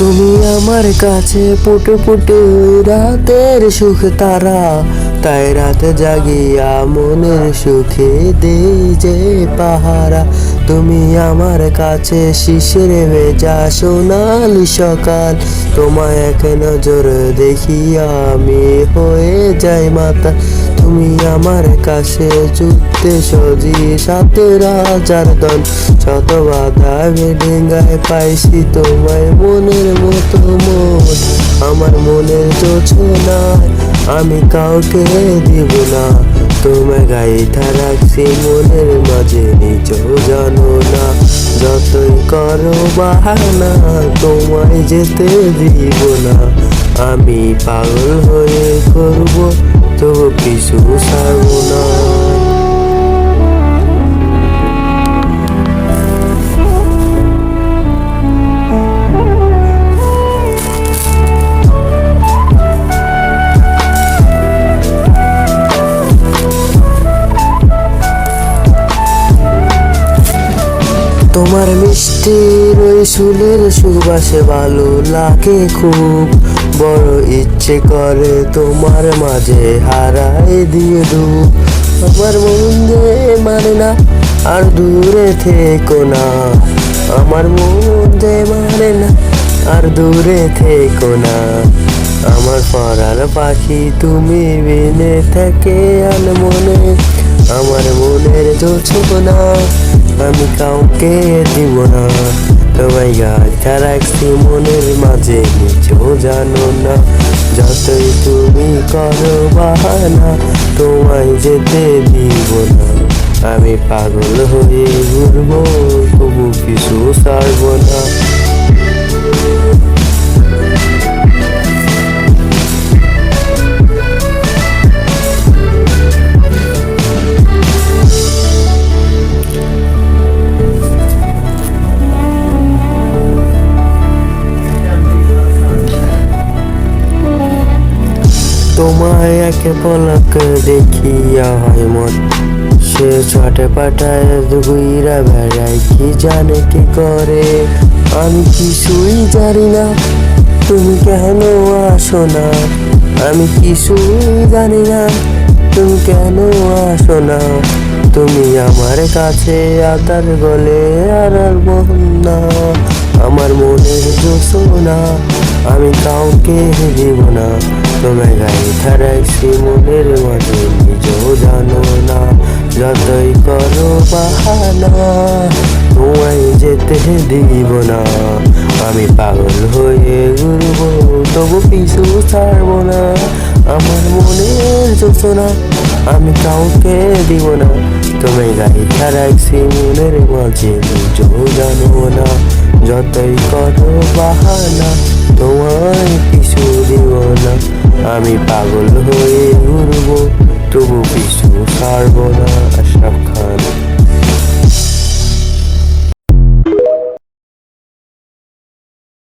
আমার কাছে পুটু পুটু রাতের সুখ তারা। তাই রাতে জাগিয়া মনের সুখে দেই যে পাহারা। তুমি আমার কাছে শিশির ভেজা সোনালি সকাল। তোমায় এক নজর দেখিয়া আমি হয়ে যাই মাতা। তুমি আমার কাছে যুদ্ধে সজি সাথে রাজার দল। শত বাধা ভেডেঙ্গায় পাইছি তোমায় মনের মতো মন। আমার মনের যোচনায় আমি কাউকে দিব না। তোমায় গাইথা রাখছি মনের মাঝে, নিজ জানো না। যতই করো বাহানা, তোমায় যেতে দিব না। আমি পাগল হয়ে তোমার মিষ্টির ওই সুলের সুবাসে ভালো লাগে খুব। বড় ইচ্ছে করে তোমার মাঝে হারাই দিয়ে দু আমার মন যে মানে না, আর দূরে থেকো না। আমার মন যে মানে না, আর দূরে থেকো না। আমার পরার পাখি তুমি বিনে থেকে আন মনে। আমার মনের জোছো না, আমি কাউকে দিব না। তোমায় গাছা রাখছি মনের মাঝে নিচেও জানো না। যতই তুমি করো বাহানা, তোমায় যেতে দিব না। আমি পাগল হয়ে ঘুরবো, তবু কিছু ছাড়বো না। তোমায় একে পলক দেখিয়া হয় মন। সে ছটে পাটায় দুগুইরা বেড়ায়, কি জানে কি করে? আমি কিছুই জানি না, তুমি কেন আসো না? আমি কিছুই জানি না, তুমি কেন আসো না? তুমি আমার কাছে আদার গলে আর না, আমার মনের জোসনা আমি কাউকে দিব না। তোমায় গাইথা রাখছি মনের মাঝে, নিজেও জানো না যতই করো বাহানা। তোমায় যেতে দিব না। আমি পাগল হয়ে ঘুরবো তবু পিছু ছাড়বো না। আমার মনের যোচনা আমি কাউকে দিব না। তোমায় গাইতা রাখছি মনের মাঝে নিজেও জানো না, যতই করো বাহানা, তোমায় কিছু দিব না। আমি পাগল হয়ে ঘুরবো, তবু কিছু ছাড়বো না আশা